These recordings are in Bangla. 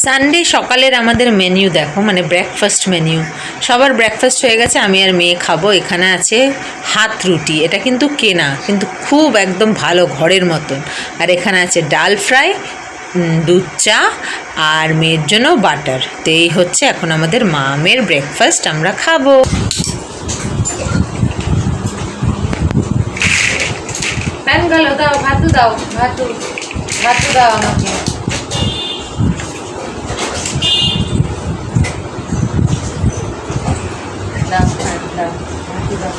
সানডে সকালের আমাদের মেনু দেখো মানে ব্রেকফাস্ট মেনু সবার ব্রেকফাস্ট হয়ে গেছে, আমি আর মেয়ে খাব। এখানে আছে হাত রুটি। এটা কিন্তু কেনা, কিন্তু খুব একদম ভালো ঘরের মতন। আর এখানে আছে ডাল ফ্রাই দুধ চা, আর মেয়ের জন্য বাটার। তো এই হচ্ছে এখন আমাদের মামের ব্রেকফাস্ট আমরা খাব। দাও ভাতু দাও ভাতু ভাতু দাও আমাকে দাও, হ্যাঁ, দাও, ভাতু দাও।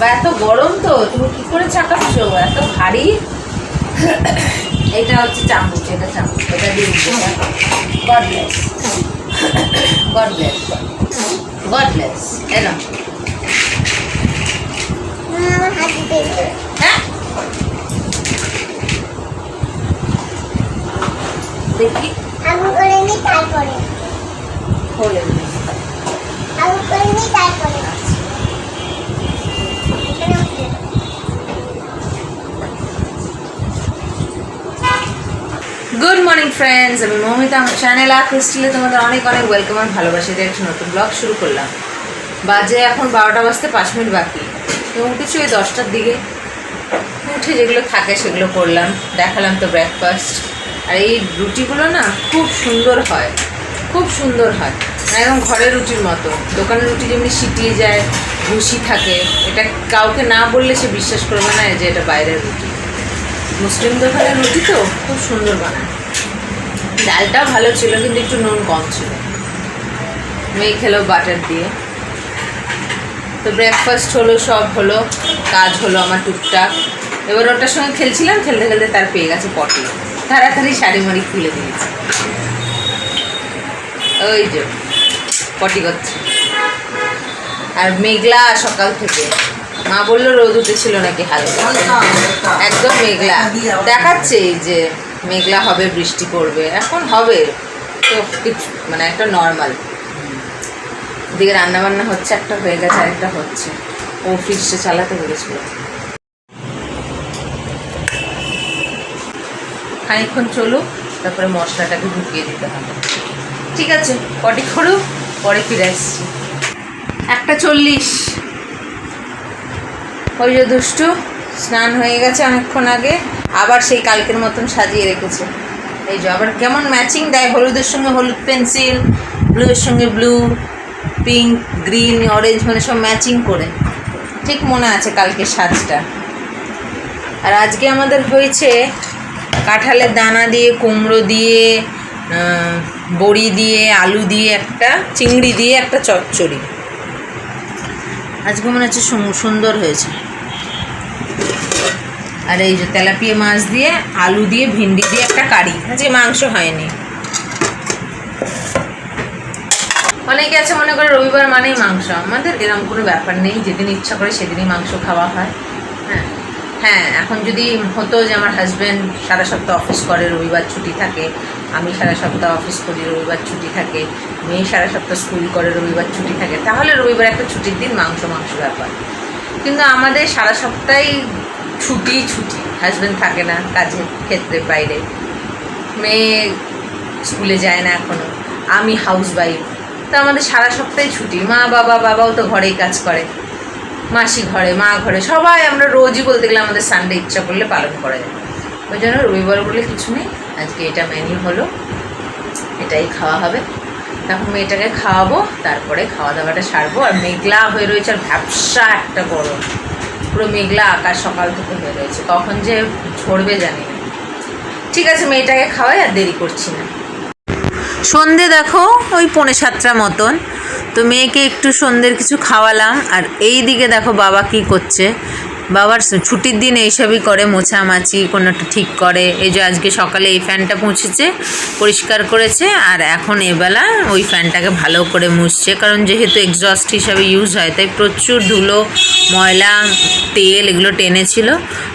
বাবা এত গরম তো তুমি কি করে চাকাচ্ছ? এত ভারী? এটা হচ্ছে চামচ এটা চামচ এটা দিয়ে God bless God bless God bless এলাম হ্যাঁ? দেখি। আলু করে নি তারপরে। খোলে আলু করে নি তারপরে এখানে উঠে দাও। গুড মর্নিং ফ্রেন্ডস আমি মৌমিতা, আমার চ্যানেল আর ক্রিস্টিলে তোমাদের অনেক অনেক ওয়েলকাম আর ভালোবাসি দিয়ে একটা নতুন ব্লগ শুরু করলাম। বাজে এখন বারোটা বাজতে পাঁচ মিনিট বাকি। তো উঠেছি ওই দশটার দিকে। উঠে যেগুলো থাকে সেগুলো করলাম। দেখালাম তো ব্রেকফাস্ট আর এই রুটিগুলো না খুব সুন্দর হয়। খুব সুন্দর হয়। একদম ঘরের রুটির মতো। দোকানের রুটি যেমনি সিটিয়ে যায়, ভুসি থাকে। এটা কাউকে না বললে সে বিশ্বাস করবে না যে এটা বাইরের রুটি। মুসলিম দোকানের রুটি তো খুব সুন্দর বানায়। ডালটাও ভালো ছিল কিন্তু একটু নুন কম ছিল। মেয়ে খেলো বাটার দিয়ে। তো ব্রেকফাস্ট হলো সব হলো কাজ হলো আমার টুকটাক। এবার ওটার সঙ্গে খেলছিলাম খেলতে খেলতে তার পেয়ে গেছে পটি তাড়াতাড়ি শাড়ি মাড়ি খুলে দিয়েছে। ওই যে পটি করছে। আর মেঘলা সকাল থেকে। মা বলল রোদ উঠেছিল নাকি হালকা। একদম মেঘলা। দেখাচ্ছে এই যে মেঘলা হবে, বৃষ্টি পড়বে। এখন হবে, তো কিছু মানে একটা নর্মাল এদিকে রান্নাবান্না হচ্ছে, একটা হয়ে গেছে, আরেকটা হচ্ছে। ও ফ্রিজটা চালাতে বলেছিল। খানিকক্ষণ চলুক, তারপরে মশলাটাকে ঢুকিয়ে দিতে হবে। ঠিক আছে পটি করুক, পরে ফিরে আসছি। একটা চল্লিশ। ওই যে দুষ্টু, স্নান হয়ে গেছে অনেকক্ষণ আগে। আবার সেই কালকের মতন সাজিয়ে রেখেছে। এই যে, আবার কেমন ম্যাচিং দেয়? হলুদের সঙ্গে হলুদ পেন্সিল ব্লুয়ের সঙ্গে ব্লু পিঙ্ক গ্রিন অরেঞ্জ মানে সব ম্যাচিং করে। ঠিক মনে আছে কালকের সাজটা। আর আজকে আমাদের হয়েছে কাঁঠালের দানা দিয়ে, কুমড়ো দিয়ে বড়ি দিয়ে, আলু দিয়ে একটা, চিংড়ি দিয়ে একটা চচ্চড়ি। আজকে মনে হচ্ছে সুন্দর হয়েছে। আর এই যে তেলাপিয়া মাছ দিয়ে আলু দিয়ে, ভিন্ডি দিয়ে একটা কারি, যে মাংস হয়নি। অনেকে আছে মনে করে রবিবার মানেই মাংস। আমাদের এরকম কোনো ব্যাপার নেই, যেদিন ইচ্ছা করে সেদিনই মাংস খাওয়া হয়। হ্যাঁ। হ্যাঁ এখন যদি হতো যে আমার হাজব্যান্ড সারা সপ্তাহ অফিস করে, রবিবার ছুটি থাকে, আমি সারা সপ্তাহ অফিস করি, রবিবার ছুটি থাকে, মেয়ে সারা সপ্তাহ স্কুল করে, রবিবার ছুটি থাকে, তাহলে রবিবার একটা ছুটির দিন মাংস মাংস ব্যাপার। কিন্তু আমাদের সারা সপ্তাহেই ছুটি ছুটি। হাজব্যান্ড থাকে না কাজের ক্ষেত্রে বাইরে। মেয়ে স্কুলে যায় না এখনও। আমি হাউস ওয়াইফ তো আমাদের সারা সপ্তাহে ছুটি। মা, বাবা, বাবাও তো ঘরেই কাজ করে। মাসি ঘরে, মা ঘরে। সবাই আমরা রোজই বলতে গেলে আমাদের সানডে ইচ্ছা করলে পালন করা যায়। ওই জন্য রবিবার বলে কিছু নেই। আজকে এটা মেনু হলো। এটাই খাওয়া হবে। তখন মেয়েটাকে খাওয়াবো, তারপরে খাওয়া দাওয়াটা সারবো। আর মেঘলা হয়ে রয়েছে আর ভ্যাবসা একটা গরম। পুরো মেঘলা আকাশ সকাল থেকে হয়ে রয়েছে। কখন যে ঝরবে জানি না। ঠিক আছে, মেয়েটাকে খাওয়াই আর দেরি করছি না। সন্ধে দেখো, ওই পৌনে সাতটা মতন। তো মেয়েকে একটু সন্ধ্যের কিছু খাওয়ালাম। আর এই দিকে দেখো বাবা কি করছে। বাবার ছুটির দিন এইসবই করে, মোছামাছি কোনোটা ঠিক করে। এই যে আজকে সকালে এই ফ্যানটা মুছেছে পরিষ্কার করেছে, আর এখন এবেলা ওই ফ্যানটাকে ভালো করে মুছছে। কারণ যেহেতু এক্সস্ট হিসাবে ইউজ হয়, তাই প্রচুর ধুলো, ময়লা, তেল এগুলো টেনেছিল,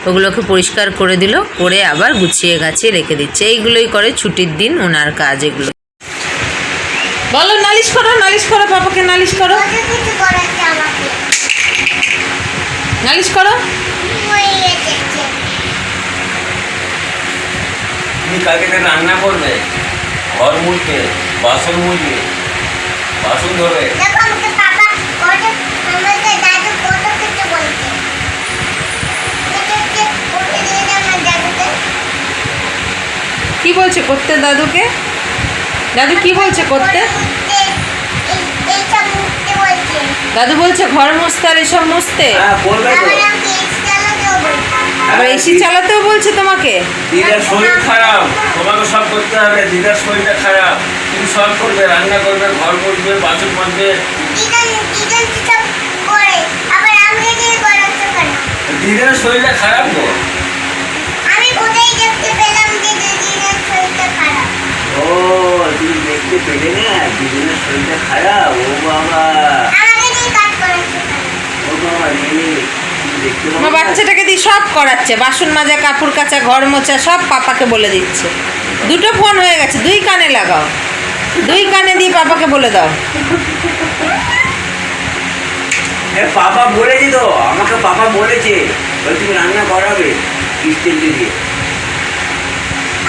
ওগুলোকে পরিষ্কার করে দিল, করে আবার গুছিয়ে গাছিয়ে রেখে দিচ্ছে। এইগুলোই করে ছুটির দিন ওনার কাজ এগুলো। বলো, নালিশ করো নালিশ করো পাপাকে নালিশ করো কত কিছু করাচ্ছে আমাকে নালিশ করো। তুমি কালকে তো রান্না করবে ঘর মুছবে বাসন মুছবে বাসন দাদুকে। কি বলছে করতে দাদুকে? দাদু কি বলছে করতে? দাদু বলছে ঘর মুছতে আর এসব মুছতে? হ্যাঁ বলবে তো। আবার এসি চালাতেও বলছে। তোমাকে? দিদার শরীর খারাপ। তোমাকে সব করতে হবে। দিদার শরীরটা খারাপ। তুমি সব করবে রান্না করবে ঘর মুছবে বাসন কেন? দিদার শরীরটা খারাপ তো আমি কোথায় দেখতে পেলাম যে দিদিনের শরীরটা খারাপ? ও তুমি দেখতে পেলে না? দিদিনের শরীরটা খারাপ। ও বাবা আমাকে দিয়ে কাজ করাচ্ছে কেন ও বাবা রে তুমি দেখতে আমার বাচ্চাটাকে দিয়ে সব করাচ্ছে। বাসন মাজা কাপড় কাচা ঘর মোছা সব পাপাকে বলে দিচ্ছে। দুটো ফোন হয়ে গেছে দুই কানে লাগাও। দুই কানে দিয়ে পাপাকে বলে দাও। এ পাপা বলেছি তো আমাকে পাপা বলেছে। বলে তুমি রান্না করাবে কিস্তির দিয়ে।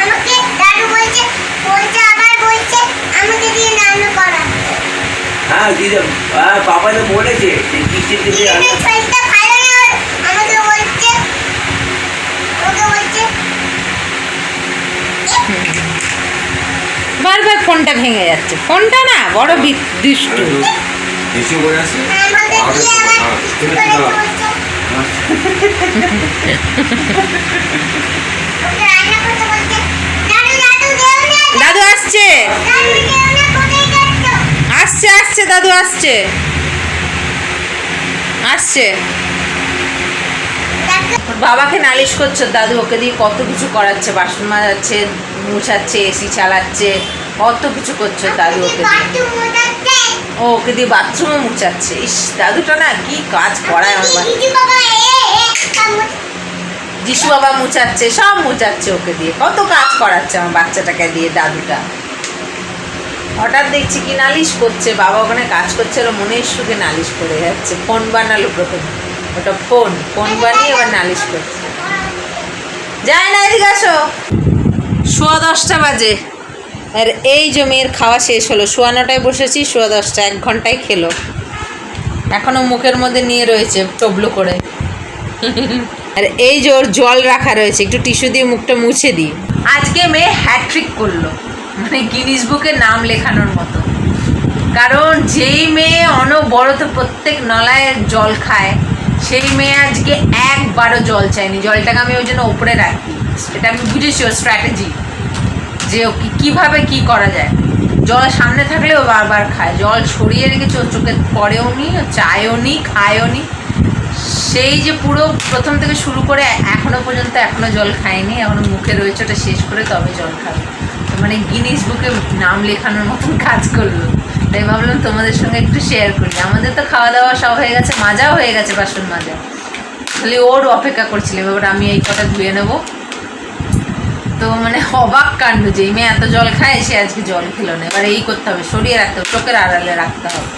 আমাকে দাদু বলছে বলছে আবার বলছে আমাকে দিয়ে রান্না করাবে। হ্যাঁ দিদি হ্যাঁ পাপা তো বলেছে কিস্তির দিয়ে রান্না দিদিনের শরীরটা ভালো না ওর। আমাকে বলছে ওকে বলছে বারবার ফোনটা ভেঙে যাচ্ছে। ফোনটা না বড় দুষ্টু। দাদু আসছে। আসছে আসছে, দাদু আসছে। আসছে। বাবাকে নালিশ করছে, দাদু ওকে দিয়ে কত কিছু করাচ্ছে, বাসন মাজাচ্ছে, মুছাচ্ছে, এসি চালাচ্ছে। কত কিছু করছে দাদু ওকে ও ওকে দিয়ে বাথরুমও মুছাচ্ছে ইস, দাদুটা না কি কাজ করায় আমার যিশু বাবা মুছাচ্ছে সব মুছাচ্ছে ওকে দিয়ে। কত কাজ করাচ্ছে আমার বাচ্চাটাকে দিয়ে দাদুটা। হঠাৎ দেখছি কি নালিশ করছে, বাবা ওখানে কাজ করছে, ওর মনের সুখে নালিশ করে যাচ্ছে। ফোন বানালো প্রথমে। ওটা ফোন ফোন বানিয়ে এবার নালিশ করছে। যায় না, এদিকে আসো। সোয়া দশটা বাজে। আর এই যে মেয়ের খাওয়া শেষ হলো। সোয়া নটায় বসেছি, সোয়া দশটা এক ঘন্টায় খেলো। এখনও মুখের মধ্যে নিয়ে রয়েছে টবলু করে। আর এই যে ওর জল রাখা রয়েছে, একটু টিস্যু দিয়ে মুখটা মুছে দিই। আজকে মেয়ে হ্যাট্রিক করল মানে গিনিস বুকে নাম লেখানোর মতো। কারণ যেই মেয়ে অনবরত প্রত্যেক নলায় জল খায়, সেই মেয়ে আজকে একবারও জল চায়নি। জলটাকে আমি ওই জন্য ওপরে রাখি। এটা আমি বুঝেছি ওর স্ট্র্যাটেজি যে কীভাবে কি করা যায়? জল সামনে থাকলেও বারবার খায়। জল ছড়িয়ে রেখেছে ওর চোখে পড়েও নি চায়ও নি, খায়ও নি। সেই যে পুরো প্রথম থেকে শুরু করে এখনও পর্যন্ত এখনও জল খায়নি, এখনও মুখে রয়েছে, ওটা শেষ করে তবে জল খাবে। মানে গিনিস বুকে নাম লেখানোর মতন কাজ করল। তাই ভাবলাম তোমাদের সঙ্গে একটু শেয়ার করি। আমাদের তো খাওয়া দাওয়া সব হয়ে গেছে, মাজাও হয়ে গেছে বাসন মাজা। খালি ওর অপেক্ষা করছিলাম, এবার আমি এই কটা ধুয়ে নেব। তো মানে অবাক কাণ্ড যে এই মেয়ে এত জল খায়, সে আজকে জল খেলো না। এবার এই করতে হবে, সরিয়ে রাখতে হবে, চোখের আড়ালে রাখতে হবে।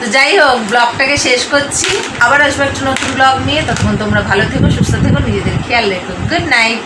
তো যাই হোক, ব্লগটাকে শেষ করছি। আবার আসব একটা নতুন ব্লগ নিয়ে। তখন তোমরা ভালো থেকো, সুস্থ থেকো, নিজেদের খেয়াল রেখো। Good night